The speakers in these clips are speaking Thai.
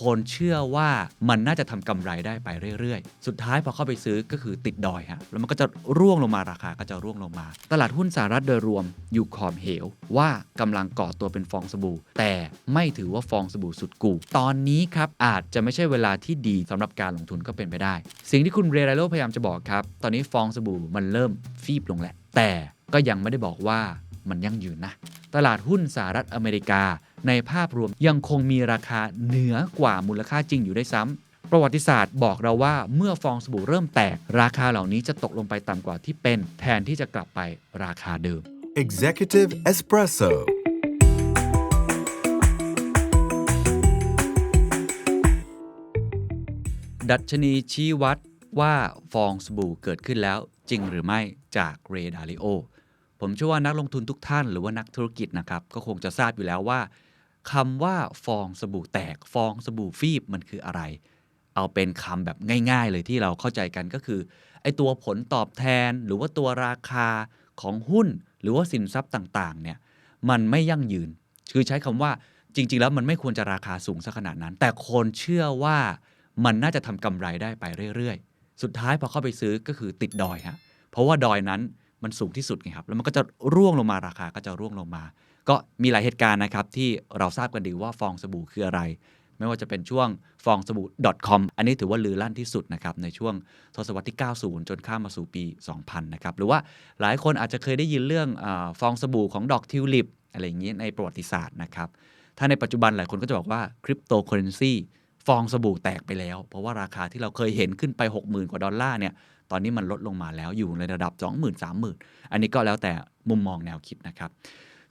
คนเชื่อว่ามันน่าจะทำกำไรได้ไปเรื่อยๆ สุดท้ายพอเข้าไปซื้อก็คือติดดอยฮะแล้วมันก็จะร่วงลงมาราคาก็จะร่วงลงมา ตลาดหุ้นสหรัฐโดยรวมอยู่ขอบเหว ว่ากำลังก่อตัวเป็นฟองสบู่ แต่ไม่ถือว่าฟองสบู่สุดกู่ตอนนี้ครับอาจจะไม่ใช่เวลาที่ดีสำหรับการลงทุนก็เป็นไปได้ สิ่งที่คุณเรไรโลพยายามจะบอกครับ ตอนนี้ฟองสบู่มันเริ่มฟีบลงแหละแต่ก็ยังไม่ได้บอกว่า มันยั่งยืนนะ ตลาดหุ้นสหรัฐอเมริกา ในภาพรวมยังคงมีราคาเหนือกว่ามูลค่าจริงอยู่ได้วยซ้ำประวัติศาสตร์บอกเราว่าเมื่อฟองสบู่เริ่มแตก ราคาเหล่านี้จะตกลงไปต่ำกว่าที่เป็น แทนที่จะกลับไปราคาเดิม Executive Espresso. ดัชนีชี้วัดว่าฟองสบู่เกิดขึ้นแล้วจริงหรือไม่จากเรดาริโอ ผมเชื่อว่านักลงทุนทุกท่านหรือว่านักธุรกิจนะครับ ก็คงจะทราบอยู่แล้วว่าคำว่าฟองสบู่แตก ฟองสบู่ฟีบมันคืออะไร เอาเป็นคำแบบง่าย ๆ เลยที่เราเข้าใจกันก็คือไอตัวผลตอบแทนหรือว่าตัวราคาของหุ้น หรือว่าสินทรัพย์ต่างๆเนี่ยมันไม่ยั่งยืน คือใช้คำว่าจริง ๆ แล้วมันไม่ควรจะราคาสูงสักขนาดนั้น แต่คนเชื่อว่ามันน่าจะทำกำไรได้ไปเรื่อยๆ สุดท้ายพอเข้าไปซื้อก็คือติดดอยฮะเพราะว่าดอยนั้น มันสูงที่สุดไงครับ แล้วมันก็จะร่วงลงมาราคาก็จะร่วงลงมา ก็มีหลายเหตุการณ์นะครับที่เราทราบกันดีว่าฟองสบู่คืออะไร ไม่ว่าจะเป็นช่วงฟองสบู่ .com อันนี้ถือว่าลือลั่นที่สุดนะครับในช่วงทศวรรษที่ 90 จนข้ามมาสู่ปี 2000 นะครับ หรือว่าหลายคนอาจจะเคยได้ยินเรื่องอฟองสบู่ของดอกทิวลิปอะไรอย่างนี้ในประวัติศาสตร์นะครับ ถ้าในปัจจุบันหลายคนก็จะบอกว่าคริปโตเคอเรนซีฟองสบู่แตกไปแล้ว เพราะว่าราคาที่เราเคยเห็นขึ้นไป 60,000 กว่าดอลลาร์เนี่ย ตอนนี้มันลดลงมาแล้วอยู่ในระดับ 20,000 30,000 อันนี้ก็แล้วแต่มุมมองแนวคิดนะครับ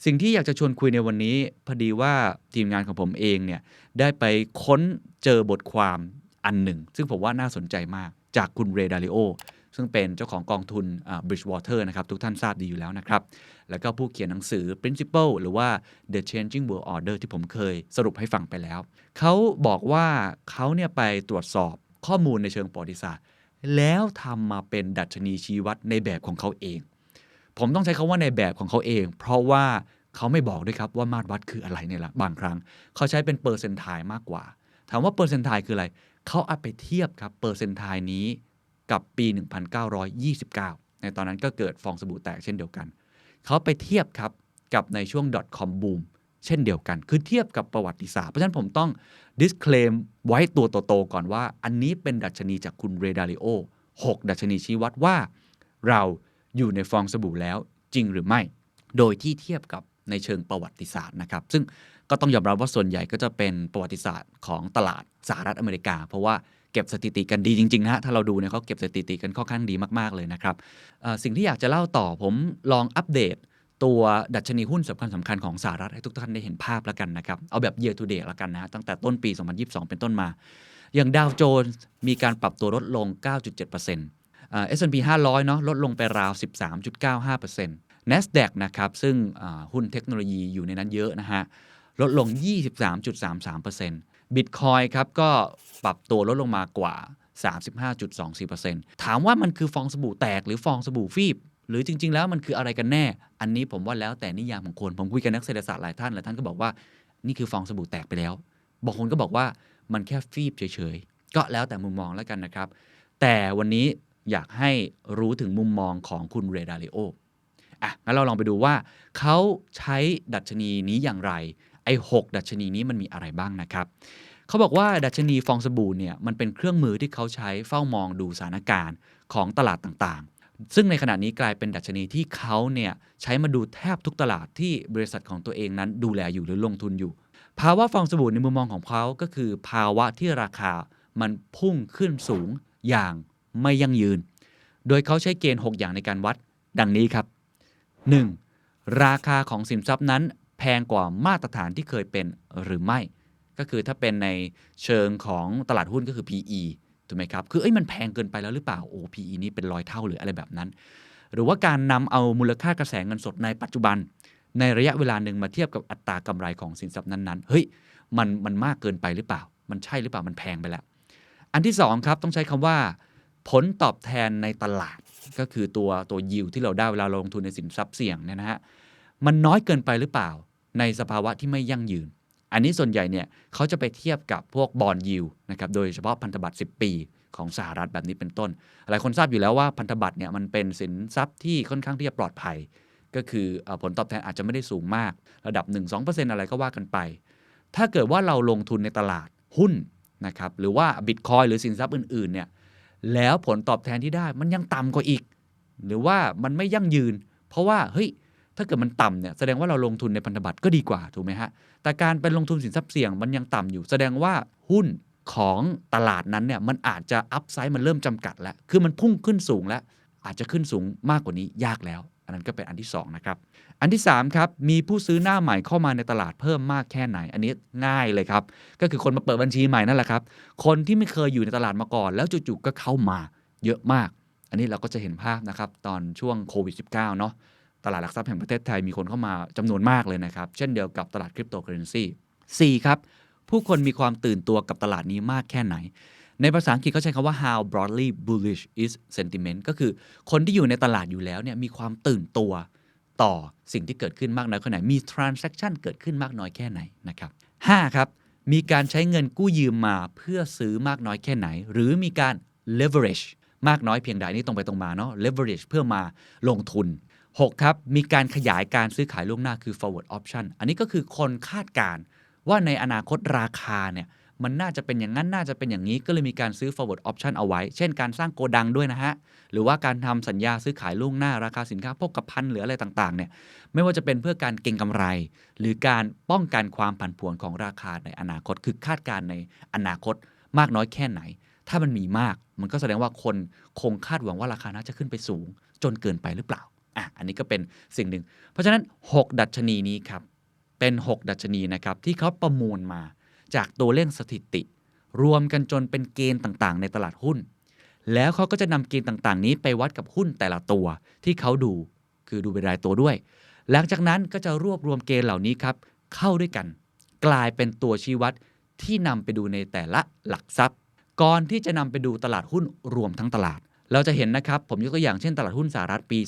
สิ่งที่อยากจะชวนคุยในวันนี้พอดีว่าทีมงานของผมเองเนี่ยได้ไปค้นเจอบทความอันหนึ่ง ซึ่งผมว่าน่าสนใจมากจากคุณเรดาริโอซึ่งเป็นเจ้าของกองทุน Bridgewater นะครับ ทุกท่านทราบดีอยู่แล้วนะครับ แล้วก็ผู้เขียนหนังสือ Principle หรือว่า The Changing World Order ที่ผมเคยสรุปให้ฟังไปแล้ว เขาบอกว่าเขาเนี่ยไปตรวจสอบข้อมูลในเชิงประวัติศาสตร์ แล้วทำมาเป็นดัชนีชี้วัดในแบบของเขาเอง ผมต้องใช้คาว่าในแบบของเขาเอง เพราะว่าเขาไม่บอกด้วยครับว่ามาตรวัดคืออะไรเนี่ยละบางครั้ง เขาใช้เป็นเปอร์เซนต์ไทมากกว่า ถามว่าเปอร์เซนต์ไทคืออะไร เขาเอาไปเทียบครับเปอร์เซนต์ไทนี้กับปี 1929 ในตอนนั้นก็เกิดฟองสบู่แตกเช่นเดียวกัน เขาไปเทียบครับกับในช่วง .com boom เช่นเดียวกัน คือเทียบกับประวัติศาสตร์ เพราะฉะนั้นผมต้อง disclaim ไว้ตัวโตๆก่อนว่า อันนี้เป็นดัชนีจากคุณเรดาริโอ6ดัชนีชี้วัดว่า เราอยู่ในฟองสบู่แล้วจริงหรือไม่ โดยที่เทียบกับในเชิงประวัติศาสตร์นะครับ ซึ่งก็ต้องยอมรับว่าส่วนใหญ่ก็จะเป็นประวัติศาสตร์ของตลาดสหรัฐอเมริกา เพราะว่าเก็บสถิติกันดีจริงๆนะฮะ ถ้าเราดูเนี่ยเขาเก็บสถิติกันค่อนข้างดีมากๆเลยนะครับสิ่งที่อยากจะเล่าต่อผมลองอัปเดต ตัวดัชนีหุ้นสำคัญสำคัญของสหรัฐให้ทุกท่านได้เห็นภาพแล้วกันนะครับ เอาแบบ year to date แล้วกันนะฮะตั้งแต่ต้นปี 2022 เป็นต้นมา อย่างดาวโจนส์มีการปรับตัวลดลง 9.7%อ่ S&P 500 เนาะลดลงไปราว 13.95% NASDAQ นะครับ ซึ่งหุ้นเทคโนโลยีอยู่ในนั้นเยอะนะฮะ ลดลง 23.33% Bitcoin ครับก็ปรับตัวลดลงมากว่า 35.24%ถามว่ามันคือฟองสบู่แตกหรือฟองสบู่ฟีบ หรือจริง ๆ แล้วมันคืออะไรกันแน่ อันนี้ผมว่าแล้วแต่นิยามของคน ผมคุยกับนักเศรษฐศาสตร์หลายท่านหลายท่านก็บอกว่านี่คือฟองสบู่แตกไปแล้ว บางคนก็บอกว่ามันแค่ฟีบเฉยๆ ก็แล้วแต่มุมมองแล้วกันนะครับ แต่วันนี้อยากให้รู้ถึงมุมมองของคุณเรดาริโออะงั้นเราลองไปดูว่าเขาใช้ดัชนีนี้อย่างไร ไอ้หกดัชนีนี้มันมีอะไรบ้างนะครับเขาบอกว่าดัชนีฟองสบู่เนี่ยมันเป็นเครื่องมือที่เขาใช้เฝ้ามองดูสถานการณ์ของตลาดต่างๆ ซึ่งในขณะนี้กลายเป็นดัชนีที่เขาเนี่ยใช้มาดูแทบทุกตลาดที่บริษัทของตัวเองนั้นดูแลอยู่หรือลงทุนอยู่ ภาวะฟองสบู่ในมุมมองของเขาก็คือ ภาวะที่ราคามันพุ่งขึ้นสูงอย่างไม่ยั่งยืน โดยเขาใช้เกณฑ์ 6 อย่างในการวัด ดังนี้ครับ 1. ราคาของสินทรัพย์นั้นแพงกว่ามาตรฐานที่เคยเป็นหรือไม่ ก็คือถ้าเป็นในเชิงของตลาดหุ้นก็คือ PE ถูกไหมครับ คือเอ้ยมันแพงเกินไปแล้วหรือเปล่าโอ้ PE นี่เป็นร้อยเท่าหรืออะไรแบบนั้น หรือว่าการนำเอามูลค่ากระแสเงินสดในปัจจุบัน ในระยะเวลาหนึ่งมาเทียบกับอัตรากำไรของสินทรัพย์นั้นๆเฮ้ยมันมันมากเกินไปหรือเปล่า มันใช่หรือเปล่ามันแพงไปแล้ว อันที่สองครับต้องใช้คำว่าผลตอบแทนในตลาดก็คือตัวตัวยิวที่เราได้เวลาลงทุนในสินทรัพย์เสี่ยงเนี่ยนะฮะมันน้อยเกินไปหรือเปล่า ในสภาวะที่ไม่ยั่งยืน อันนี้ส่วนใหญ่เนี่ยเขาจะไปเทียบกับพวกบอลยิวนะครับโดยเฉพาะพันธบัตร 10 ปีของสหรัฐแบบนี้เป็นต้น หลายคนทราบอยู่แล้วว่าพันธบัตรเนี่ยมันเป็นสินทรัพย์ที่ค่อนข้างที่จะปลอดภัย ก็คืออผลตอบแทนอาจจะไม่ได้สูงมาก ระดับ 1-2%อะไรก็ว่ากันไป ถ้าเกิดว่าเราลงทุนในตลาดหุ้นนะครับหรือว่าบิตคอยหรือสินทรัพย์อื่นๆเนี่ยแล้วผลตอบแทนที่ได้มันยังต่ำกว่าอีก หรือว่ามันไม่ยั่งยืน เพราะว่าเฮ้ย ถ้าเกิดมันต่ำเนี่ยแสดงว่าเราลงทุนในพันธบัตรก็ดีกว่าถูกไหมฮะ แต่การเป็นลงทุนสินทรัพย์เสี่ยงมันยังต่ำอยู่ แสดงว่าหุ้นของตลาดนั้นเนี่ยมันอาจจะอัพไซด์มันเริ่มจำกัดแล้ว คือมันพุ่งขึ้นสูงแล้ว อาจจะขึ้นสูงมากกว่านี้ยากแล้ว อันนั้นก็เป็นอันที่สองนะครับ อันที่สามครับ มีผู้ซื้อหน้าใหม่เข้ามาในตลาดเพิ่มมากแค่ไหน อันนี้ง่ายเลยครับ ก็คือคนมาเปิดบัญชีใหม่นั่นแหละครับ คนที่ไม่เคยอยู่ในตลาดมาก่อน แล้วจู่ๆก็เข้ามาเยอะมาก อันนี้เราก็จะเห็นภาพนะครับตอนช่วงโควิด -19 เนาะ ตลาดหลักทรัพย์แห่งประเทศไทยมีคนเข้ามาจำนวนมากเลยนะครับ เช่นเดียวกับตลาดคริปโตเคอเรนซีสี่ครับ ผู้คนมีความตื่นตัวกับตลาดนี้มากแค่ไหน ในภาษาอังกฤษเขาใช้คำว่า how broadly bullish is sentiment ก็คือคนที่อยู่ในตลาดอยู่แล้วเนี่ยมีความตื่นตัวต่อสิ่งที่เกิดขึ้นมากน้อยแค่ไหน มี transaction เกิดขึ้นมากน้อยแค่ไหนนะครับห้าครับ มีการใช้เงินกู้ยืมมาเพื่อซื้อมากน้อยแค่ไหน หรือมีการ leverage มากน้อยเพียงใดนี่ตรงไปตรงมาเนาะ leverage เพื่อมาลงทุน 6ครับ มีการขยายการซื้อขายล่วงหน้าคือ forward option อันนี้ก็คือคนคาดการณ์ว่าในอนาคตราคาเนี่ยมันน่าจะเป็นอย่างนั้น น่าจะเป็นอย่างนี้ก็เลยมีการซื้อ forward option เอาไว้ เช่นการสร้างโกดังด้วยนะฮะ หรือว่าการทำสัญญาซื้อขายล่วงหน้าราคาสินค้าพกกับพันหรืออะไรต่างๆเนี่ยไม่ว่าจะเป็นเพื่อการเก็งกำไร หรือการป้องกันความผันผวนของราคาในอนาคต คือคาดการณ์ในอนาคตมากน้อยแค่ไหน ถ้ามันมีมาก มันก็แสดงว่าคนคงคาดหวังว่าราคาน่าจะขึ้นไปสูง จนเกินไปหรือเปล่า อะอันนี้ก็เป็นสิ่งหนึ่ง เพราะฉะนั้น 6 ดัชนีนี้ครับ เป็น 6 ดัชนีนะครับที่เขาประมวลมาจากตัวเลขสถิติ รวมกันจนเป็นเกณฑ์ต่างๆ ในตลาดหุ้น แล้วเขาก็จะนำเกณฑ์ต่างๆ นี้ไปวัดกับหุ้นแต่ละตัวที่เขาดูคือดูเป็นรายตัวด้วย หลังจากนั้นก็จะรวบรวมเกณฑ์เหล่านี้ครับเข้าด้วยกัน กลายเป็นตัวชี้วัดที่นำไปดูในแต่ละหลักทรัพย์ ก่อนที่จะนำไปดูตลาดหุ้นรวมทั้งตลาด เราจะเห็นนะครับ ผมยกตัวอย่างเช่นตลาดหุ้นสหรัฐปี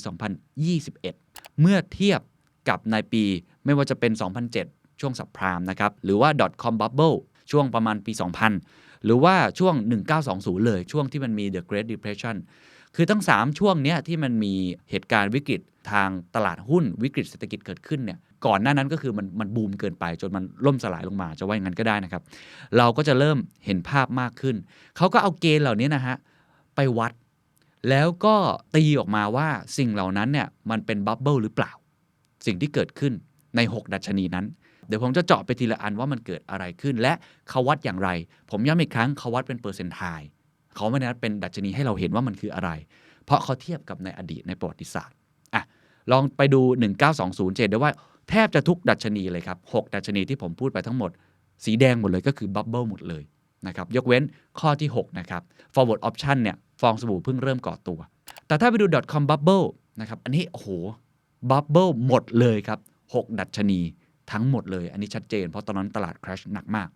2021 เมื่อเทียบกับในปีไม่ว่าจะเป็น 2007 ช่วงสับพรามนะครับ หรือว่า .com bubble ช่วงประมาณปี 2000 หรือว่าช่วง 1920 เลยช่วงที่มันมี the Great Depression คือทั้ง 3 ช่วงเนี้ยที่มันมีเหตุการณ์วิกฤตทางตลาดหุ้นวิกฤตเศรษฐกิจเกิดขึ้นเนี่ยก่อนหน้านั้นก็คือมันมันบูมเกินไป จนมันล่มสลายลงมาจะว่าอย่างนั้นก็ได้นะครับ เราก็จะเริ่มเห็นภาพมากขึ้น เขาก็เอาเกณฑ์เหล่านี้นะฮะไปวัด แล้วก็ตีออกมาว่าสิ่งเหล่านั้นเนี่ยมันเป็นบับเบิลหรือเปล่า สิ่งที่เกิดขึ้นใน 6 ดัชนีนั้น เดี๋ยวผมจะเจาะไปทีละอันว่ามันเกิดอะไรขึ้น และเขาวัดอย่างไร ผมย้ำอีกครั้งเขาวัดเป็นเปอร์เซนต์ไทเขาไม่ได้นัดเป็นดัชนีให้เราเห็นว่ามันคืออะไร เพราะเขาเทียบกับในอดีตในประวัติศาสตร์อะลองไปดู 1920เจนได้ว่าแทบจะทุกดัชนีเลยครับ6ดัชนีที่ผมพูดไปทั้งหมด สีแดงหมดเลยก็คือบับเบิลหมดเลยนะครับยกเว้นข้อที่ 6 นะครับ forward option เนี่ย ฟองสบู่เพิ่งเริ่มก่อตัว แต่ถ้าไปดู .com bubble นะครับอันนี้โอ้โหบับเบิลหมดเลยครับ 6 ดัชนีทั้งหมดเลย อันนี้ชัดเจน เพราะตอนนั้นตลาด crash หนักมาก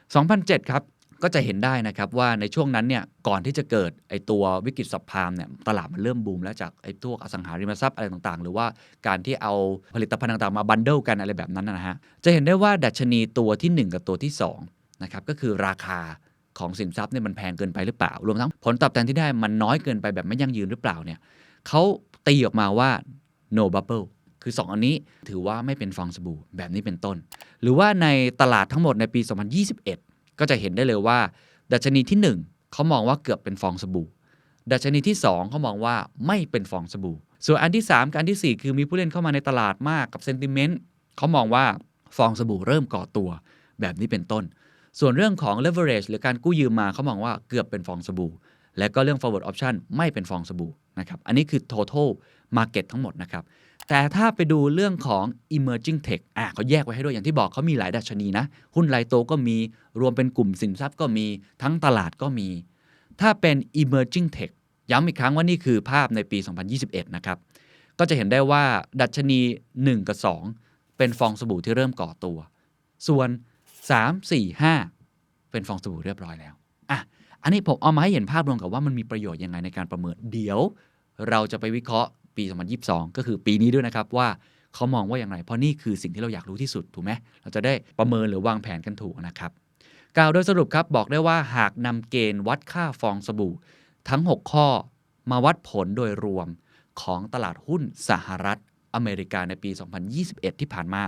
2007 ครับ ก็จะเห็นได้นะครับว่าในช่วงนั้นเนี่ยก่อนที่จะเกิดไอตัววิกฤตสับพามเนี่ยตลาดมันเริ่มบูมแล้วจากไอตัวอสังหาริมทรัพย์อะไรต่างๆ หรือว่าการที่เอาผลิตภัณฑ์ต่างๆ มาบันเดิลกันอะไรแบบนั้นนะฮะจะเห็นได้ว่าดัชนีตัวที่ 1 กับตัวที่2นะครับก็คือราคา ของสินทรัพย์เนี่ยมันแพงเกินไปหรือเปล่า รวมทั้งผลตอบแทนที่ได้มันน้อยเกินไปแบบไม่ยั่งยืนหรือเปล่าเนี่ยเขาตีออกมาว่า no bubble คือ 2 อันนี้ถือว่าไม่เป็นฟองสบู่แบบนี้เป็นต้น หรือว่าในตลาดทั้งหมดในปี 2021 ก็จะเห็นได้เลยว่า ดัชนีที่ 1 เขามองว่าเกือบเป็นฟองสบู่ ดัชนีที่ 2 เขามองว่าไม่เป็นฟองสบู่ ส่วนอันที่ 3 กับอันทีสี่4 คือมีผู้เล่นเข้ามาในตลาดมากกับเซนติเมนต์เขามองว่าฟองสบู่เริ่มก่อตัว แบบนี้เป็นต้น ส่วนเรื่องของ leverage หรือการกู้ยืมมาเขามองว่าเกือบเป็นฟองสบู่ และก็เรื่อง forward option ไม่เป็นฟองสบู่นะครับ อันนี้คือ total market ทั้งหมดนะครับ แต่ถ้าไปดูเรื่องของ emerging tech อะเขาแยกไว้ให้ด้วยอย่างที่บอกเขามีหลายดัชนีนะ หุ้นรายโตก็มีรวมเป็นกลุ่มสินทรัพย์ก็มีทั้งตลาดก็มี ถ้าเป็น emerging tech ย้ำอีกครั้งว่านี่คือภาพในปี 2021 นะครับ ก็จะเห็นได้ว่าดัชนี 1 กับ 2 เป็นฟองสบู่ที่เริ่มก่อตัว ส่วน 3 4 5 เป็นฟองสบู่เรียบร้อยแล้วอะอันนี้ผมเอามาให้เห็นภาพรวมกับว่ามันมีประโยชน์ยังไงในการประเมิน เดี๋ยวเราจะไปวิเคราะห์ปี 2022 ก็คือปีนี้ด้วยนะครับว่าเขามองว่าอย่างไร เพราะนี่คือสิ่งที่เราอยากรู้ที่สุดถูกไหมเราจะได้ประเมินหรือวางแผนกันถูกนะครับกล่าวโดยสรุปครับบอกได้ว่าหากนำเกณฑ์วัดค่าฟองสบู่ ทั้ง 6 ข้อมาวัดผลโดยรวมของตลาดหุ้นสหรัฐ อเมริกาในปี 2021 ที่ผ่านมา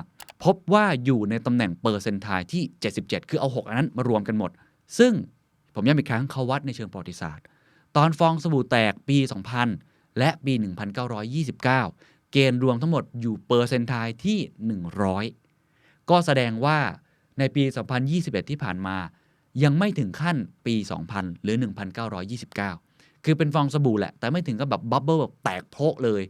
พบว่าอยู่ในตำแหน่งเปอร์เซนต์ไทที่ 77 คือเอา 6 อันนั้นมารวมกันหมด ซึ่งผมย้ำอีกครั้งเขาวัดในเชิงประวัติศาสตร์ ตอนฟองสบู่แตกปี 2000 และปี 1929 เกณฑ์รวมทั้งหมดอยู่เปอร์เซนต์ไทที่ 100 ก็แสดงว่าในปี 2021 ที่ผ่านมา ยังไม่ถึงขั้นปี 2000 หรือ 1929 คือเป็นฟองสบู่แหละ แต่ไม่ถึงกับแบบบับเบิ้ลแบบแตกโพะเลย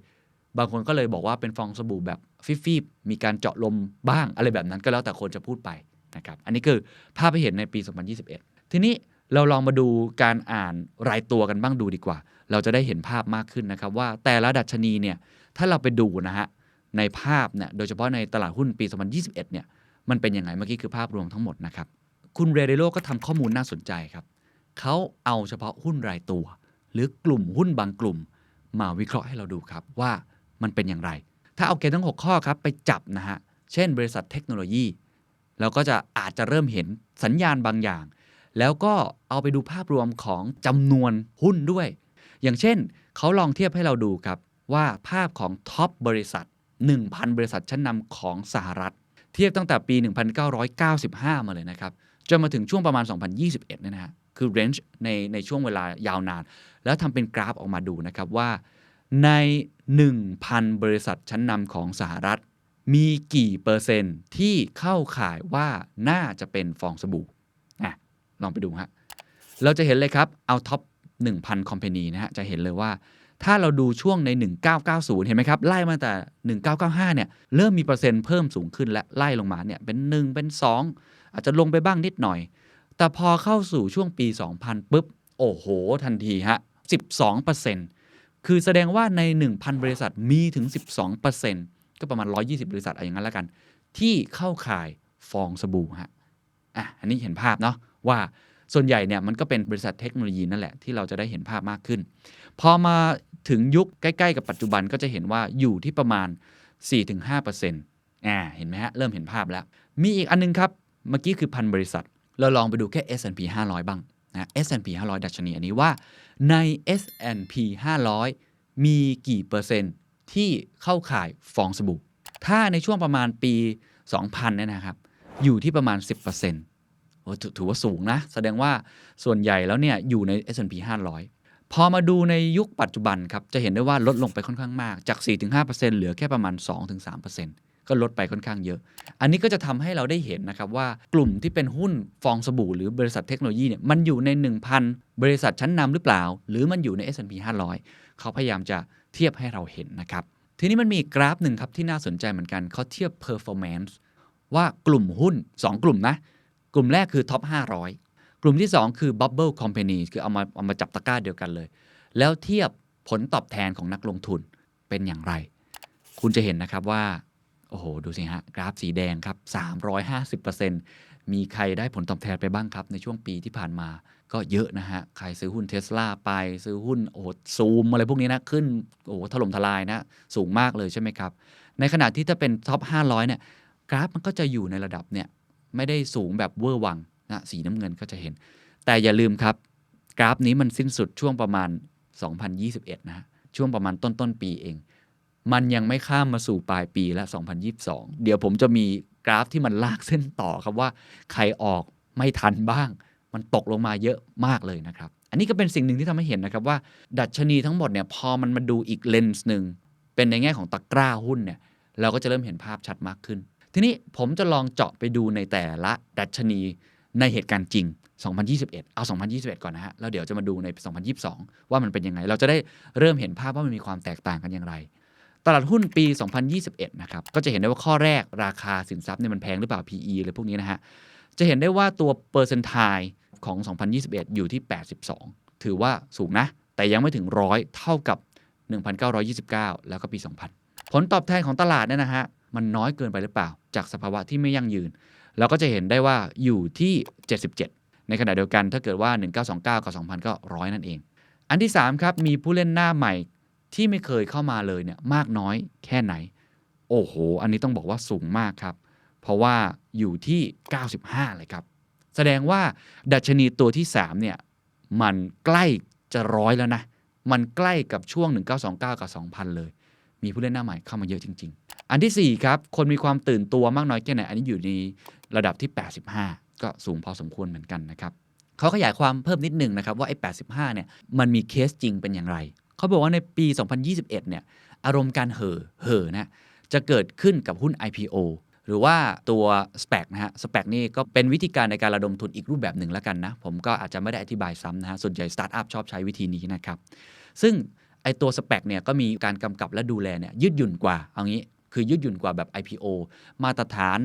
บางคนก็เลยบอกว่าเป็นฟองสบู่แบบฟิบๆมีการเจาะลมบ้างอะไรแบบนั้นก็แล้วแต่คนจะพูดไปนะครับอันนี้คือภาพที่เห็นในปี 2021 ทีนี้เราลองมาดูการอ่านรายตัวกันบ้างดูดีกว่า เราจะได้เห็นภาพมากขึ้นนะครับ ว่าแต่ละดัชนีเนี่ยถ้าเราไปดูนะฮะในภาพเนี่ยโดยเฉพาะในตลาดหุ้นปี 2021 เนี่ยมันเป็นยังไงเมื่อกี้คือภาพรวมทั้งหมดนะครับ คุณเรเดโลก็ทำข้อมูลน่าสนใจครับเขาเอาเฉพาะหุ้นรายตัว หรือกลุ่มหุ้นบางกลุ่ม มาวิเคราะห์ให้เราดูครับว่า มันเป็นอย่างไร ถ้าเอาเกณฑ์ทั้ง 6 ข้อครับไปจับนะฮะ เช่น บริษัทเทคโนโลยีเราก็จะอาจจะเริ่มเห็นสัญญาณบางอย่าง แล้วก็เอาไปดูภาพรวมของจำนวนหุ้นด้วย อย่างเช่น เขาลองเทียบให้เราดูครับว่าภาพของท็อปบริษัท 1,000 บริษัทชั้นนำของสหรัฐ เทียบตั้งแต่ปี 1995 มาเลยนะครับจนมาถึงช่วงประมาณ 2021เนี่ยนะฮะคือเรนจ์ในในช่วงเวลายาวนาน แล้วทำเป็นกราฟออกมาดูนะครับว่า ใน 1,000 บริษัทชั้นนำของสหรัฐ มีกี่เปอร์เซ็นต์ที่เข้าข่ายว่าน่าจะเป็นฟองสบู่อะลองไปดูฮะเราจะเห็นเลยครับ เอาท็อป 1,000 คอมเพนีนะฮะ จะเห็นเลยว่า ถ้าเราดูช่วงใน 1990 เห็นไหมครับ ไล่มาแต่ 1995 เนี่ย เริ่มมีเปอร์เซ็นต์เพิ่มสูงขึ้นและไล่ลงมาเนี่ย เป็น 1 เป็น 2 อาจจะลงไปบ้างนิดหน่อย แต่พอเข้าสู่ช่วงปี 2000 ปุ๊บ โอ้โห ทันทีฮะ 12% คือแสดงว่าใน 1,000 บริษัทมีถึง 12%ก็ประมาณ 120 บริษัทอะไรอย่างนั้นแล้วกัน ที่เข้าข่ายฟองสบู่ฮะอะอันนี้เห็นภาพเนาะว่าส่วนใหญ่เนี่ยมันก็เป็นบริษัทเทคโนโลยีนั่นแหละที่เราจะได้เห็นภาพมากขึ้น พอมาถึงยุคใกล้ๆ กับปัจจุบันก็จะเห็นว่าอยู่ที่ประมาณ 4-5%อ่าเห็นไหมฮะ เริ่มเห็นภาพแล้ว มีอีกอันนึงครับ เมื่อกี้คือพันบริษัท เราลองไปดูแค่ S&P 500 บ้างนะ S&P 500 ดัชนีอันนี้ว่า ใน S&P 500 มีกี่เปอร์เซ็นต์ที่เข้าข่ายฟองสบู่ ถ้าในช่วงประมาณปี 2000เนี่ยนะครับ อยู่ที่ประมาณ 10%โอ้ถือถือว่าสูงนะ แสดงว่าส่วนใหญ่แล้วเนี่ยอยู่ใน S&P 500 พอมาดูในยุคปัจจุบันครับ จะเห็นได้ว่าลดลงไปค่อนข้างมาก จาก 4-5%เหลือแค่ประมาณ 2-3% ก็ลดไปค่อนข้างเยอะ อันนี้ก็จะทำให้เราได้เห็นนะครับว่ากลุ่มที่เป็นหุ้นฟองสบู่หรือบริษัทเทคโนโลยีเนี่ยมันอยู่ใน 1,000 บริษัทชั้นนำหรือเปล่า หรือมันอยู่ใน S&P 500 เขาพยายามจะเทียบให้เราเห็นนะครับ ทีนี้มันมีกราฟหนึ่งครับที่น่าสนใจเหมือนกันเขาเทียบ performance ว่ากลุ่มหุ้น 2 กลุ่มนะ กลุ่มแรกคือท็อป500 กลุ่มที่ 2 คือ bubble company คือเอามาเอามาจับตะกร้าเดียวกันเลย แล้วเทียบผลตอบแทนของนักลงทุนเป็นอย่างไร คุณจะเห็นนะครับว่า อ้โห ดูสิฮะ กราฟสีแดงครับ 350%มีใครได้ผลตอบแทนไปบ้างครับ ในช่วงปีที่ผ่านมา ก็เยอะนะฮะ ใครซื้อหุ้นเทสลาไป ซื้อหุ้นโอ้โหซูมอะไรพวกนี้นะ ขึ้นโอ้โหถล่มทลายนะ สูงมากเลยใช่ไหมครับ ในขณะที่ถ้าเป็นท็อป 500 เนี่ย กราฟมันก็จะอยู่ในระดับเนี่ย ไม่ได้สูงแบบเวอร์วังนะสีน้ำเงินก็จะเห็น แต่อย่าลืมครับ กราฟนี้มันสิ้นสุดช่วงประมาณ 2021 นะฮะช่วงประมาณต้นต้นปีเอง มันยังไม่ข้ามมาสู่ปลายปีและ 2022 เดี๋ยวผมจะมีกราฟที่มันลากเส้นต่อครับว่าใครออกไม่ทันบ้าง มันตกลงมาเยอะมากเลยนะครับ อันนี้ก็เป็นสิ่งหนึ่งที่ทำให้เห็นนะครับว่า ดัชนีทั้งหมดเนี่ยพอมันมาดูอีกเลนส์หนึ่งเป็นในแง่ของตะกร้าหุ้นเนี่ยเราก็จะเริ่มเห็นภาพชัดมากขึ้น ทีนี้ผมจะลองเจาะไปดูในแต่ละดัชนีในเหตุการณ์จริง 2021 เอา 2021 ก่อนนะฮะ แล้วเดี๋ยวจะมาดูใน 2022 ว่ามันเป็นยังไง เราจะได้เริ่มเห็นภาพว่ามันมีความแตกต่างกันอย่างไร ตลาดหุ้นปี 2021 นะครับ ก็จะเห็นได้ว่าข้อแรกราคาสินทรัพย์เนี่ยมันแพงหรือเปล่า PE อะไรพวกนี้นะฮะ จะเห็นได้ว่าตัวเปอร์เซนต์ไทของ 2021 อยู่ที่ 82 ถือว่าสูงนะ แต่ยังไม่ถึงร้อยเท่ากับ 1,929 แล้วก็ปี 2000 ผลตอบแทนของตลาดเนี่ยนะฮะ มันน้อยเกินไปหรือเปล่า จากสภาวะที่ไม่ยั่งยืน เราก็จะเห็นได้ว่าอยู่ที่ 77 ในขณะเดียวกันถ้าเกิดว่า 1929 กับ 2000 ก็ร้อยนั่นเอง อันที่ 3 ครับ มีผู้เล่นหน้าใหม่ ที่ไม่เคยเข้ามาเลยเนี่ยมากน้อยแค่ไหน โอ้โห อันนี้ต้องบอกว่าสูงมากครับ เพราะว่าอยู่ที่ 95 เลยครับ แสดงว่าดัชนีตัวที่ 3 เนี่ย มันใกล้จะร้อยแล้วนะ มันใกล้กับช่วง 1929 กับ 2000 เลย มีผู้เล่นหน้าใหม่เข้ามาเยอะจริง ๆ อันทีสี่4 ครับ คนมีความตื่นตัวมากน้อยแค่ไหน อันนี้อยู่ในระดับที่ 85 ก็สูงพอสมควรเหมือนกันนะครับเขาขยายความเพิ่มนิดหนึ่งนะครับว่าไอ้85เนี่ยมันมีเคสจริงเป็นอย่างไร เขาบอกว่าในปี 2021 เนี่ยอารมณ์การเห่อเห่อนะจะเกิดขึ้นกับหุ้น IPO หรือว่าตัว SPAC นะฮะ SPAC นี่ก็เป็นวิธีการในการระดมทุนอีกรูปแบบหนึ่งแล้วกันนะ ผมก็อาจจะไม่ได้อธิบายซ้ำนะฮะ ส่วนใหญ่สตาร์ทอัพชอบใช้วิธีนี้นะครับ ซึ่งไอตัว SPAC เนี่ยก็มีการกำกับและดูแลเนี่ยยืดหยุ่นกว่า เอางี้คือยืดหยุ่นกว่าแบบ IPO มาตรฐาน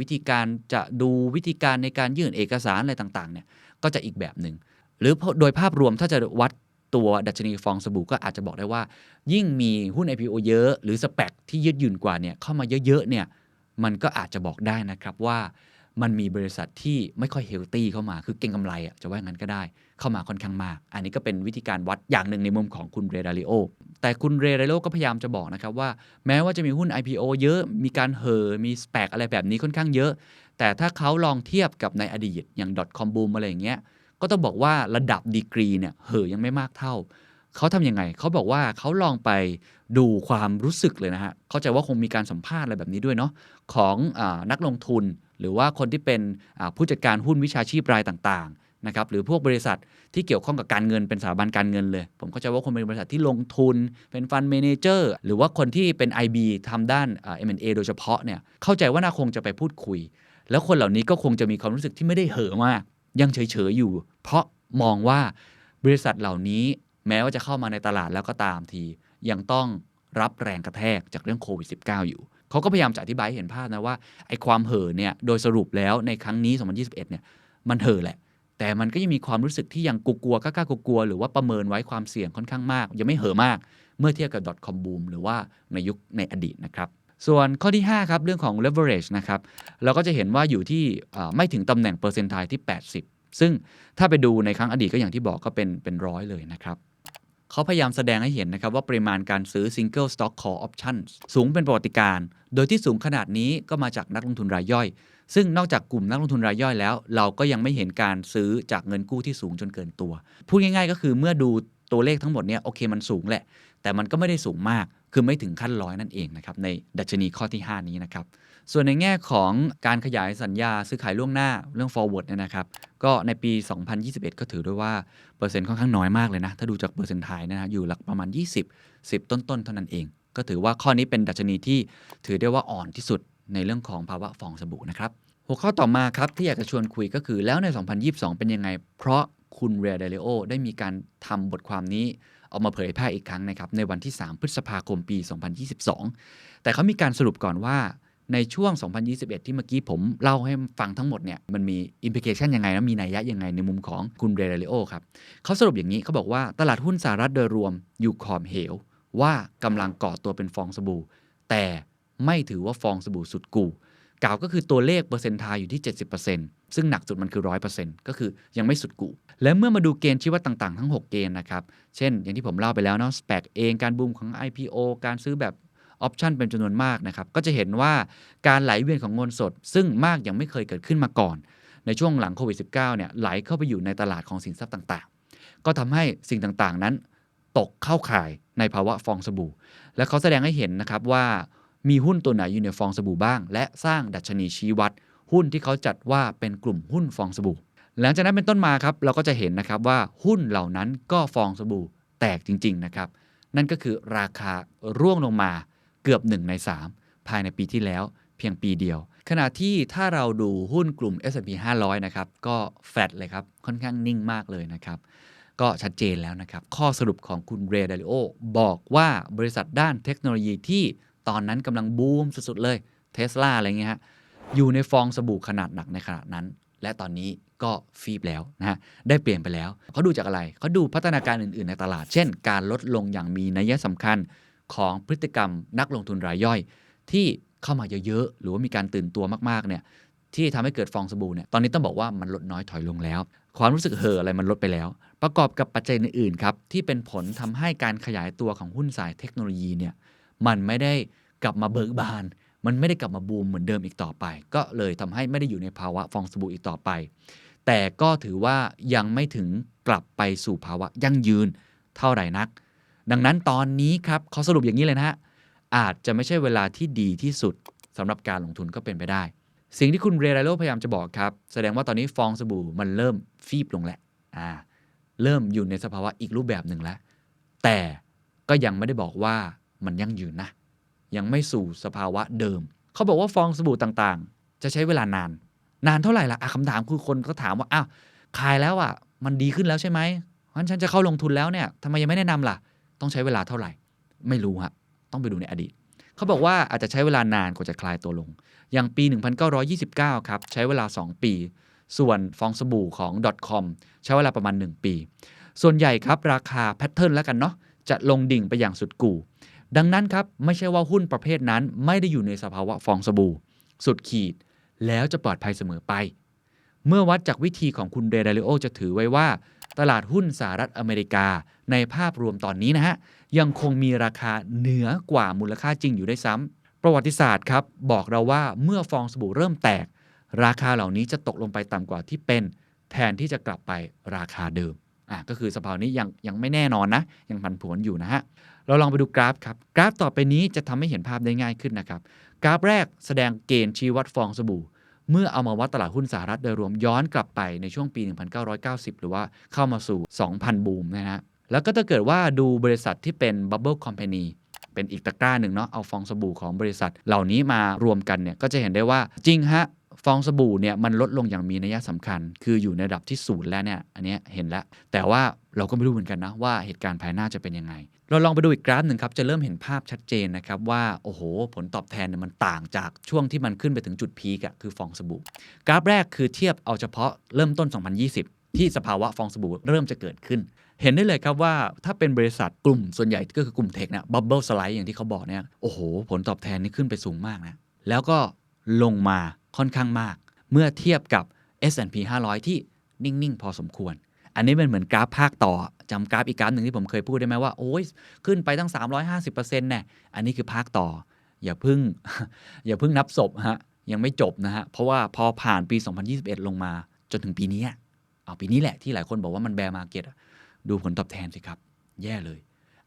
วิธีการจะดูวิธีการในการยื่นเอกสารอะไรต่างๆเนี่ยก็จะอีกแบบหนึ่งหรือโดยภาพรวมถ้าจะวัด ตัวดัชนีฟองสบู่ก็อาจจะบอกได้ว่า ยิ่งมีหุ้น IPO เยอะ หรือสเปคที่ยืดหยุ่นกว่าเนี่ยเข้ามาเยอะๆเนี่ยมันก็อาจจะบอกได้นะครับว่ามันมีบริษัทที่ไม่ค่อยเฮลตี้เข้ามา คือเก่งกำไรอะจะว่างั้นก็ได้ เข้ามาค่อนข้างมาก อันนี้ก็เป็นวิธีการวัดอย่างหนึ่งในมุมของคุณเรดาริโอ แต่คุณเรดาริโอก็พยายามจะบอกนะครับว่า แม้ว่าจะมีหุ้น IPO เยอะ มีการเห่อ มีสเปคอะไรแบบนี้ค่อนข้างเยอะ แต่ถ้าเขาลองเทียบกับในอดีตอย่าง .com boom อะไรอย่างเงี้ย ก็ต้องบอกว่าระดับดีกรีเนี่ยเห่อยังไม่มากเท่า เขาทำยังไง เขาบอกว่าเขาลองไปดูความรู้สึกเลยนะฮะ เข้าใจว่าคงมีการสัมภาษณ์อะไรแบบนี้ด้วยเนาะของอนักลงทุน หรือว่าคนที่เป็นผู้จัดการหุ้นวิชาชีพรายต่างๆนะครับหรือพวกบริษัทที่เกี่ยวข้องกับการเงินเป็นสถาบันการเงินเลย ผมเข้าใจว่าคนเป็นบริษัทที่ลงทุนเป็นฟันเมนเจอร์หรือว่าคนที่เป็น IB ทำด้านอ่า M&A โดยเฉพาะเนี่ยเข้าใจว่าน่าคงจะไปพูดคุย แล้วคนเหล่านี้ก็คงจะมีความรู้สึกที่ไม่ได้เห่อมาก ยังเฉยๆอยู่ เพราะมองว่าบริษัทเหล่านี้แม้ว่าจะเข้ามาในตลาดแล้วก็ตามที ยังต้องรับแรงกระแทกจากเรื่องโควิด -19 อยู่ เขาก็พยายามจะอธิบายให้เห็นภาพนะว่าไอ้ความเห่อเนี่ยโดยสรุปแล้วในครั้งนี้ 2021 เนี่ยมันเห่อแหละ แต่มันก็ยังมีความรู้สึกที่ยังกลัวๆกล้ากลัวๆหรือว่าประเมินไว้ความเสี่ยงค่อนข้างมาก ยังไม่เห่อมาก เมื่อเทียบกับ .com boom หรือว่าในยุคในอดีตนะครับ ส่วนข้อที่ 5 ครับ เรื่องของ leverage นะครับ เราก็จะเห็นว่าอยู่ที่ไม่ถึงตำแหน่งเปอร์เซนต์ไทที่ 80 ซึ่งถ้าไปดูในครั้งอดีตก็อย่างที่บอกก็เป็นเป็นร้อยเลยนะครับเขาพยายามแสดงให้เห็นนะครับว่าปริมาณการซื้อ single stock call option สูงเป็นประวัติการณ์โดยที่สูงขนาดนี้ก็มาจากนักลงทุนรายย่อย ซึ่งนอกจากกลุ่มนักลงทุนรายย่อยแล้ว เราก็ยังไม่เห็นการซื้อจากเงินกู้ที่สูงจนเกินตัว พูดง่ายๆ ก็คือเมื่อดูตัวเลขทั้งหมดเนี่ยโอเคมันสูงแหละ แต่มันก็ไม่ได้สูงมาก คือไม่ถึงขั้นร้อยนั่นเองนะครับในดัชนีข้อที่ 5 นี้นะครับ ส่วนในแง่ของการขยายสัญญาซื้อขายล่วงหน้าเรื่อง forward เนี่ยนะครับ ก็ในปี 2021 ก็ถือด้วยว่า เปอร์เซ็นต์ค่อนข้างน้อยมากเลยนะ ถ้าดูจากเปอร์เซ็นต์ไทยนะฮะอยู่หลักประมาณ 20 10 ต้นๆ เท่านั้นเอง ก็ถือว่าข้อนี้เป็นดัชนีที่ถือได้ว่าอ่อนที่สุดในเรื่องของภาวะฟองสบู่นะครับหัวข้อต่อมาครับที่อยากจะชวนคุยก็คือแล้วใน 2022 เป็นยังไง เพราะคุณเรียเดเลโอได้มีการทำบทความนี้ เอามาเผยแพร่อีกครั้งนะครับในวันที่ 3 พฤษภาคมปี 2022 แต่เขามีการสรุปก่อนว่าในช่วง 2021 ที่เมื่อกี้ผมเล่าให้ฟังทั้งหมดเนี่ย มันมีอิมพิเคชันยังไงและมีนัยยะยังไงในมุมของคุณเรเดเลโอครับเขาสรุปอย่างนี้เขาบอกว่าตลาดหุ้นสหรัฐโดยรวมอยู่ขอบเหว ว่ากำลังก่อตัวเป็นฟองสบู่ แต่ไม่ถือว่าฟองสบู่สุดกู่กล่าวก็คือตัวเลขเปอร์เซ็นต์ทายอยู่ที่ 70% ซึ่งหนักสุดมันคือ 100%ก็คือยังไม่สุดกู่และเมื่อมาดูเกณฑ์ชี้วัดต่างๆ ทั้ง 6 เกณฑ์นะครับ เช่น อย่างที่ผมเล่าไปแล้วเนาะ SPAC เองการบูมของ IPO การซื้อแบบออปชันเป็นจำนวนมากนะครับ ก็จะเห็นว่าการไหลเวียนของเงินสด ซึ่งมากยังไม่เคยเกิดขึ้นมาก่อน ในช่วงหลังโควิด -19 เนี่ยไหลเข้าไปอยู่ในตลาดของสินทรัพย์ต่างๆ ก็ทำให้สิ่งต่างๆนั้น ตกเข้าข่ายในภาวะฟองสบู่ และเขาแสดงให้เห็นนะครับว่ามีหุ้นตัวไหนอยู่ในฟองสบู่บ้าง และสร้างดัชนีชี้วัด หุ้นที่เขาจัดว่าเป็นกลุ่มหุ้นฟองสบู่ หลังจากนั้นเป็นต้นมาครับเราก็จะเห็นนะครับว่าหุ้นเหล่านั้นก็ฟองสบู่แตกจริง ๆ นะครับ นั่นก็คือราคาร่วงลงมาเกือบ 1 ใน 3 ภายในปีที่แล้วเพียงปีเดียว ขณะที่ถ้าเราดูหุ้นกลุ่ม S&P 500 นะครับ ก็แฟลตเลยครับ ค่อนข้างนิ่งมากเลยนะครับ ก็ชัดเจนแล้วนะครับ ข้อสรุปของคุณเรเดลิโอบอกว่าบริษัทด้านเทคโนโลยีที่ตอนนั้นกำลังบูมสุด ๆ เลยเทสลาอะไรเงี้ยฮะ อยู่ในฟองสบู่ขนาดหนักในขณะนั้น และตอนนี้ก็ฟีบแล้วนะฮะได้เปลี่ยนไปแล้ว เขาดูจากอะไร เขาดูพัฒนาการอื่น ๆ ในตลาด เช่น การลดลงอย่างมีนัยสำคัญของพฤติกรรมนักลงทุนรายย่อย ที่เข้ามาเยอะ ๆ หรือว่ามีการตื่นตัวมากๆเนี่ยที่ทำให้เกิดฟองสบู่เนี่ย ตอนนี้ต้องบอกว่ามันลดน้อยถอยลงแล้ว ความรู้สึกเห่ออะไรมันลดไปแล้ว ประกอบกับปัจจัยอื่นๆครับ ที่เป็นผลทำให้การขยายตัวของหุ้นสายเทคโนโลยีเนี่ย มันไม่ได้กลับมาเบิกบาน มันไม่ได้กลับมาบูมเหมือนเดิมอีกต่อไป ก็เลยทำให้ไม่ได้อยู่ในภาวะฟองสบู่อีกต่อไป แต่ก็ถือว่ายังไม่ถึงกลับไปสู่ภาวะยั่งยืนเท่าไหร่นัก ดังนั้นตอนนี้ครับเขาสรุปอย่างนี้เลยนะฮะอาจจะไม่ใช่เวลาที่ดีที่สุดสำหรับการลงทุนก็เป็นไปได้ สิ่งที่คุณเรราโลพยายามจะบอกครับ แสดงว่าตอนนี้ฟองสบู่มันเริ่มฟีบลงแล้วอ่าเริ่มอยู่ในสภาวะอีกรูปแบบหนึ่งแล้ว แต่ก็ยังไม่ได้บอกว่ามันยั่งยืนนะ ยังไม่สู่สภาวะเดิม เขาบอกว่าฟองสบู่ต่างๆ จะใช้เวลานาน นานเท่าไหร่ล่ะอะคำถามคือคนก็ถามว่าอ้าวขายแล้วอะ มันดีขึ้นแล้วใช่ไหมงั้นฉันจะเข้าลงทุนแล้วเนี่ยทำไมยังไม่แนะนำล่ะ ต้องใช้เวลาเท่าไหร่ ไม่รู้ฮะต้องไปดูในอดีต เขาบอกว่าอาจจะใช้เวลานานกว่าจะคลายตัวลง อย่างปี 1929 ครับ ใช้เวลา 2 ปี ส่วนฟองสบู่ของ .com ใช้เวลาประมาณ 1 ปี ส่วนใหญ่ครับราคาแพทเทิร์นแล้วกันเนาะจะลงดิ่งไปอย่างสุดกู่ ดังนั้นครับ ไม่ใช่ว่าหุ้นประเภทนั้นไม่ได้อยู่ในสภาวะฟองสบู่ สุดขีดแล้วจะปลอดภัยเสมอไป เมื่อวัดจากวิธีของคุณเดริโอจะถือไว้ว่า ตลาดหุ้นสหรัฐอเมริกาในภาพรวมตอนนี้นะฮะ ยังคงมีราคาเหนือกว่ามูลค่าจริงอยู่ได้ซ้ำประวัติศาสตร์ครับ บอกเราว่าเมื่อฟองสบู่เริ่มแตก ราคาเหล่านี้จะตกลงไปต่ำกว่าที่เป็น แทนที่จะกลับไปราคาเดิมอะก็คือสภาวะนี้ยังยังไม่แน่นอนนะยังผันผวนอยู่นะฮะ เราลองไปดูกราฟครับ กราฟต่อไปนี้จะทำให้เห็นภาพได้ง่ายขึ้นนะครับ กราฟแรกแสดงเกณฑ์ชี้วัดฟองสบู่ เมื่อเอามาวัดตลาดหุ้นสหรัฐโดยรวมย้อนกลับไปในช่วงปี 1990 หรือว่าเข้ามาสู่ 2,000 บูมนะฮะ แล้วก็ถ้าเกิดว่าดูบริษัทที่เป็น Bubble Company เป็นอีกตะกร้าหนึ่งเนาะ เอาฟองสบู่ของบริษัทเหล่านี้มารวมกันเนี่ยก็จะเห็นได้ว่าจริงฮะฟองสบู่เนี่ยมันลดลงอย่างมีนัยสำคัญ คืออยู่ในระดับที่ศูนย์แล้วเนี่ยอันนี้เห็นแล้ว แต่ว่าเราก็ไม่รู้เหมือนกันนะว่าเหตุการณ์ภายหน้าจะเป็นยังไง เราลองไปดูอีกกราฟหนึ่งครับ จะเริ่มเห็นภาพชัดเจนนะครับว่า โอ้โห ผลตอบแทนมันต่างจากช่วงที่มันขึ้นไปถึงจุดพีกอะคือฟองสบู่ กราฟแรกคือเทียบเอาเฉพาะเริ่มต้น 2020 ที่สภาวะฟองสบู่เริ่มจะเกิดขึ้น เห็นได้เลยครับว่าถ้าเป็นบริษัทกลุ่มส่วนใหญ่ก็คือกลุ่มเทคเนี่ยบับเบิลสไลด์อย่างที่เขาบอกเนี่ยโอ้โห ผลตอบแทนนี่ขึ้นไปสูงมากนะแล้วก็ลงมาค่อนข้างมาก เมื่อเทียบกับ S&P 500 ที่นิ่งๆ พอสมควร อันนี้เป็นเหมือนกราฟภาคต่อจำกราฟอีกกราฟหนึ่งที่ผมเคยพูดได้ไหมว่า โอ้ยขึ้นไปตั้ง 350%แน่อันนี้คือภาคต่อ อย่าพึ่ง อย่าพึ่งนับศพฮะยังไม่จบนะฮะ เพราะว่าพอผ่านปี 2021 ลงมาจนถึงปีนี้เอาปีนี้แหละที่หลายคนบอกว่ามันแบร์มาเก็ตดูผลตอบแทนสิครับ แย่เลย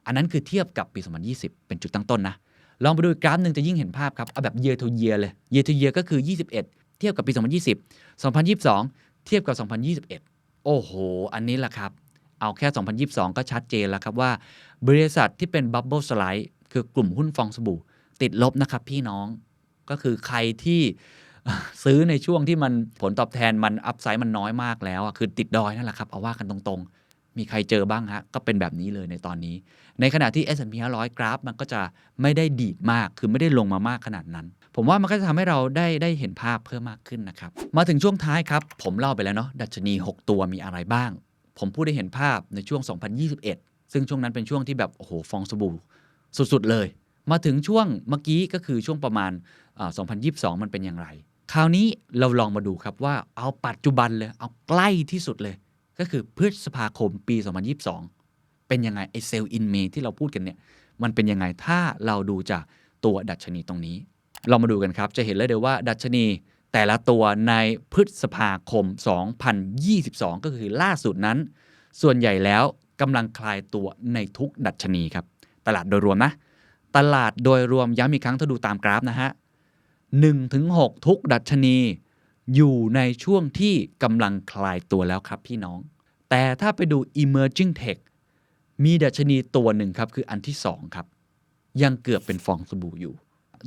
อันนั้นคือเทียบกับปี 2020 เป็นจุดตั้งต้นนะลองไปดูกกราฟหนึ่งจะยิ่งเห็นภาพครับเอาแบบ year to year เลย year to year ก็คือ 21 เทียบกับปี 2020 2022 เทียบกับ 2021 โอ้โห อันนี้แหละครับ เอาแค่ 2022 ก็ชัดเจนแล้วครับว่า บริษัทที่เป็น bubble slide คือกลุ่มหุ้นฟองสบู่ ติดลบนะครับพี่น้องก็คือใครที่ซื้อในช่วงที่มันผลตอบแทนมันอัพไซด์มันน้อยมากแล้วอะคือติดดอยนั่นแหละครับ เอาว่ากันตรงๆ มีใครเจอบ้างฮะ ก็เป็นแบบนี้เลยในตอนนี้ ในขณะที่ S&P 500 กราฟ มันก็จะไม่ได้ดีดมาก คือไม่ได้ลงมามากขนาดนั้น ผมว่ามันก็จะทำให้เราได้ได้เห็นภาพเพิ่มมากขึ้นนะครับ มาถึงช่วงท้ายครับ ผมเล่าไปแล้วเนาะดัชนี 6 ตัวมีอะไรบ้าง ผมพูดได้เห็นภาพในช่วง 2021 ซึ่งช่วงนั้นเป็นช่วงที่แบบโอ้โหฟองสบู่สุดๆเลย มาถึงช่วงเมื่อกี้ก็คือช่วงประมาณอ่า2022 มันเป็นอย่างไร คราวนี้เราลองมาดูครับว่าเอาปัจจุบันเลยเอาใกล้ที่สุดเลย ก็คือพฤษภาคมปี 2022 เป็นยังไงไอเซลล์อินเมที่เราพูดกันเนี่ยมันเป็นยังไงถ้าเราดูจากตัวดัชนีตรงนี้ เรามาดูกันครับ จะเห็นเลยเดี๋ยวว่าดัชนีแต่ละตัวในพฤษภาคม 2022 ก็คือล่าสุดนั้น ส่วนใหญ่แล้วกำลังคลายตัวในทุกดัชนีครับ ตลาดโดยรวมนะ ตลาดโดยรวมย้ำอีกครั้งถ้าดูตามกราฟนะฮะ1ถึง6ทุกดัชนีอยู่ในช่วงที่กำลังคลายตัวแล้วครับพี่น้อง แต่ถ้าไปดู emerging tech มีดัชนีตัวหนึ่งครับ คืออันที่ 2 ครับ ยังเกือบเป็นฟองสบู่อยู่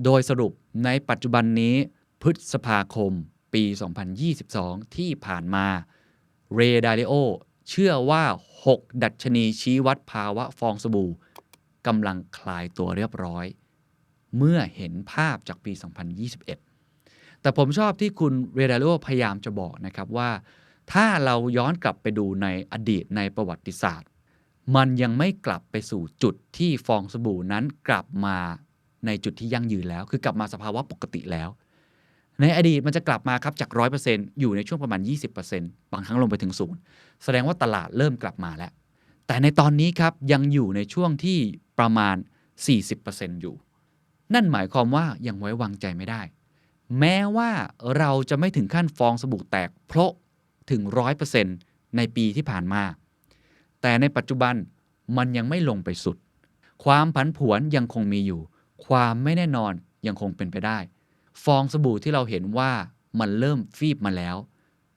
โดยสรุปในปัจจุบันนี้ พฤษภาคมปี 2022 ที่ผ่านมาเรดาริโอเชื่อว่า 6 ดัชนีชี้วัดภาวะฟองสบู่กำลังคลายตัวเรียบร้อย เมื่อเห็นภาพจากปี 2021 แต่ผมชอบที่คุณเรดาริโอพยายามจะบอกนะครับว่า ถ้าเราย้อนกลับไปดูในอดีตในประวัติศาสตร์ มันยังไม่กลับไปสู่จุดที่ฟองสบู่นั้นกลับมา ในจุดที่ยั่งยืนแล้ว คือกลับมาสภาวะปกติแล้ว ในอดีตมันจะกลับมาครับจาก100%อยู่ในช่วงประมาณ 20%บางครั้งลงไปถึงศูนย์แสดงว่าตลาดเริ่มกลับมาแล้ว แต่ในตอนนี้ครับยังอยู่ในช่วงที่ประมาณ 40%อยู่ นั่นหมายความว่ายังไว้วางใจไม่ได้ แม้ว่าเราจะไม่ถึงขั้นฟองสบู่แตกเพราะถึง100%ในปีที่ผ่านมา แต่ในปัจจุบันมันยังไม่ลงไปสุด ความผันผวนยังคงมีอยู่ ความไม่แน่นอนยังคงเป็นไปได้ ฟองสบู่ที่เราเห็นว่ามันเริ่มฟีบมาแล้ว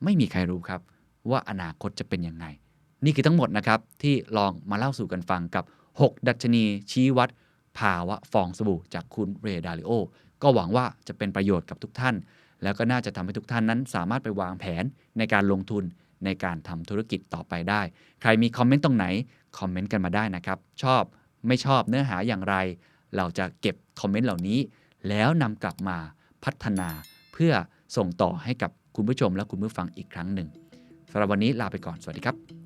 ไม่มีใครรู้ครับ ว่าอนาคตจะเป็นยังไง นี่คือทั้งหมดนะครับ ที่ลองมาเล่าสู่กันฟังกับ 6 ดัชนีชี้วัด ภาวะฟองสบู่จากคุณเรดาริโอ ก็หวังว่าจะเป็นประโยชน์กับทุกท่าน แล้วก็น่าจะทำให้ทุกท่านนั้น สามารถไปวางแผนในการลงทุนในการทำธุรกิจต่อไปได้ ใครมีคอมเมนต์ตรงไหน คอมเมนต์กันมาได้นะครับ ชอบไม่ชอบเนื้อหาอย่างไร เราจะเก็บคอมเมนต์เหล่านี้ แล้วนำกลับมาพัฒนา เพื่อส่งต่อให้กับคุณผู้ชมและคุณผู้ฟังอีกครั้งหนึ่งสำหรับวันนี้ลาไปก่อนสวัสดีครับ